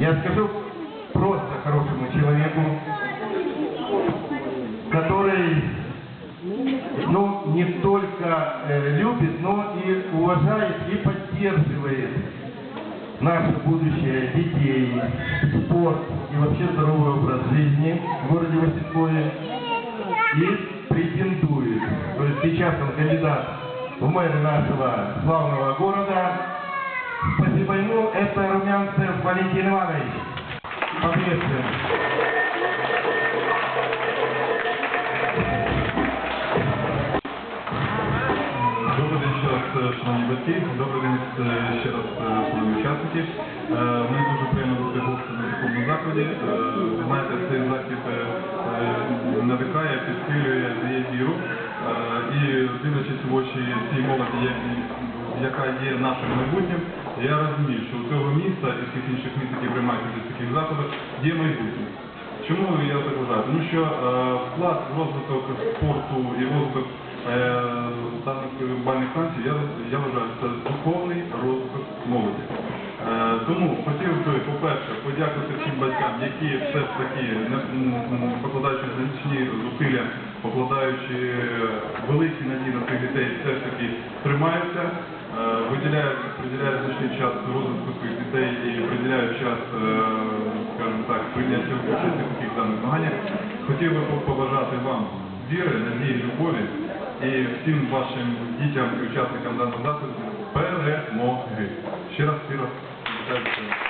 Я скажу просто хорошему человеку, который, ну, не только э, любит, но и уважает и поддерживает наше будущее детей, спорт и вообще здоровый образ жизни в городе Василькове и претендует. То есть сейчас он кандидат в мэры нашего славного города. Спасибо ему. Это Румянцев Валентин Иванович. Поприветствуем. Добрий день ще раз, е, шановні батьки, добрий день е, ще раз, е, шановні учасники. Е, Мені дуже приємно бути гостем на такому закладі. Е, Ви знаєте, цей захід е, е, надихає, підсилює, дає віру. Е, І дивлячись в очі цій молоді, яка є нашим майбутнім, я розумію, що у цього всіх інших міст, які приймають участь в таких заходах, є майбутнє. Чому я так вважаю? Тому що е, вклад в розвиток спорту і розвиток е, даних бальних станцій, я, я вважаю, це духовний розвиток молоді. Е, тому хотів би, по-перше, подякувати всім батькам, які все ж таки, покладаючи значні зусилля, покладаючи великі надії на цих дітей, все ж таки тримаються, е, виділяють, приділяють значний час розвитку дітей і приділяють час, е, скажімо так, прийняття участі в таких даних змаганнях. Хотів би побажати вам віри, надії, любові і всім вашим дітям і учасникам даного заходу перемоги. Ще раз, всіх.